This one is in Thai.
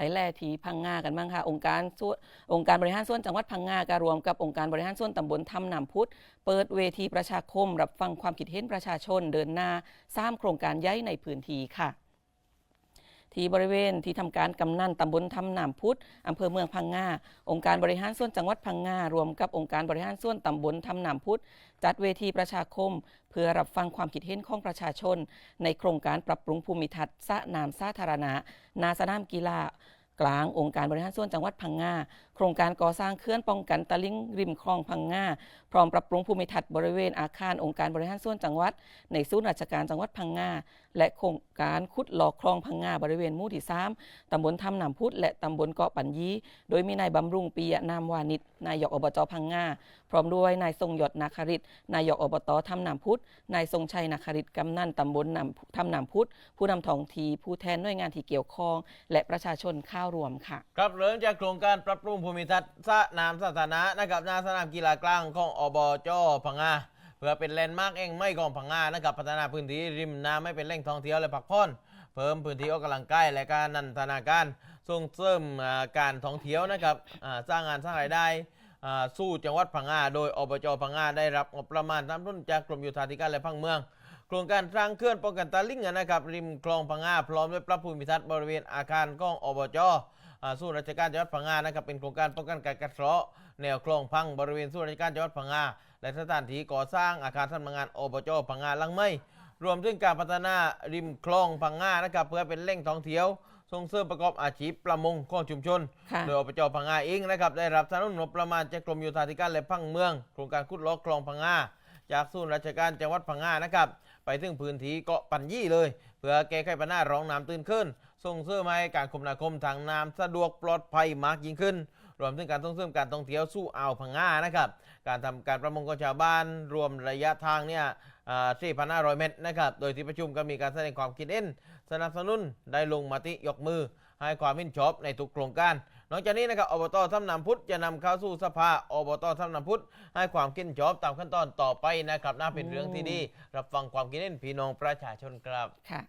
ไปแล่ทีพังงากันบ้างค่ะองค์การส่วนองค์การบริหารส่วนจังหวัดพังงาการรวมกับองค์การบริหารส่วนตำบลทำนำพุทธเปิดเวทีประชาคม รับฟังความคิดเห็นประชาชนเดินหน้าสร้างโครงการย้ายในพื้นที่ค่ะ ที่บริเวณที่ทำการกำนันตำบลทำนามพุทธอำเภอเมืองพังงาองค์การบริหารส่วนจังหวัดพังงารวมกับองค์การบริหารส่วนตำบลทำนามพุทธจัดเวทีประชาคม เพื่อรับฟังความคิดเห็นของประชาชน ในโครงการปรับปรุงภูมิทัศน์สระน้ำสาธารณะนาสนามกีฬา กลางองค์การบริหารส่วนจังหวัดพังงาโครงการก่อสร้างเขื่อนป้องกันตลิ่งริมคลองพังงาพร้อมปรับปรุงภูมิทัศน์บริเวณอาคารองค์การบริหารส่วนจังหวัด ในศูนย์ราชการจังหวัดพังงาและโครงการขุดหลอกคลองพังงาบริเวณหมู่ที่3ตำบลทำนำพุทธและตำบลเกาะปัญยีโดยมีนายบำรุงปียะนามวานิชนายกอบจพังงาพร้อมด้วยนายทรงยศนาคริตนายกอบตทำนำพุทธนายทรงชัยนาคริตกำนันตำบลนำทำนำพุทธผู้นำท้องทีผู้แทนหน่วยงานที่เกี่ยวข้อง และประชาชนข้ารวมค่ะ ครับเริ่มจากโครงการปรับปรุงภูมิทัศน์สระน้ำสาธารณะนะครับหนาสนามกีฬากลางของอบจพังงาเพื่อเป็นแลนด์มาร์กเองไม่ของพังงานะครับพัฒนาพื้นที่ริมน้ำไม่เป็นแหล่งท่องเที่ยวและพักผ่อนเพิ่มพื้นที่ออกกำลังกายและการนันทนาการส่งเสริมการท่องเที่ยวนะครับสร้างงานสร้างรายได้สู้จังหวัดพังงาโดยอบจพังงาได้รับงบประมาณตามทุนจากกรมโยธาธิการและพังเมือง โครงการสร้างเคลื่อนป้องกันตาลิ่งนะครับริมคลองพังงาพร้อมด้วยปรับภูมิทัศน์บริเวณอาคารกองอบจอ่าศูนย์ราชการจังหวัดพังงานะครับเป็นโครงการป้องกันการกัดเซาะแนวคลองพังบริเวณศูนย์ราชการจังหวัดพังงาและสถานที่ก่อสร้างอาคารสำนักงานอบจพังงาลังไม่ รวมถึงการพัฒนาริมคลองพังงานะครับเพื่อเป็นแหล่งท่องเที่ยวส่งเสริมประกอบอาชีพประมงของชุมชนค่ะโดยอบจพังงาเองนะครับได้รับสนับสนุนงบประมาณจากกรมโยธาธิการและพังเมือง โครงการขุดลอกคลองพังงา จากศูนย์ราชการจังหวัดพังงานะครับไปถึงพื้นที่เกาะปัญยี่เลย เพื่อแก้ไขปัญหาร้องน้ำตื้นขึ้น ส่งเสริมให้การคมนาคมทางน้ำสะดวกปลอดภัยมากยิ่งขึ้น รวมถึงการส่งเสริมการท่องเที่ยวสู่อ่าวพังงานะครับ การทำการประมงของชาวบ้านรวมระยะทางเนี่ย4,500เมตรนะครับ โดยที่ประชุมก็มีการแสดงความคิดเห็นสนับสนุนได้ลงมติยกมือ ให้ความเห็นชอบในทุกโครงการ นอกจากนี้นะครับอบตทำนำพุทธจะนำเข้าสู่สภาอบตทำนำพุทธให้ความคิดเห็นชอบตามขั้นตอนต่อไปนะครับน่าเป็นเรื่องที่ดี รับฟังความคิดเห็นพี่น้องประชาชนครับค่ะ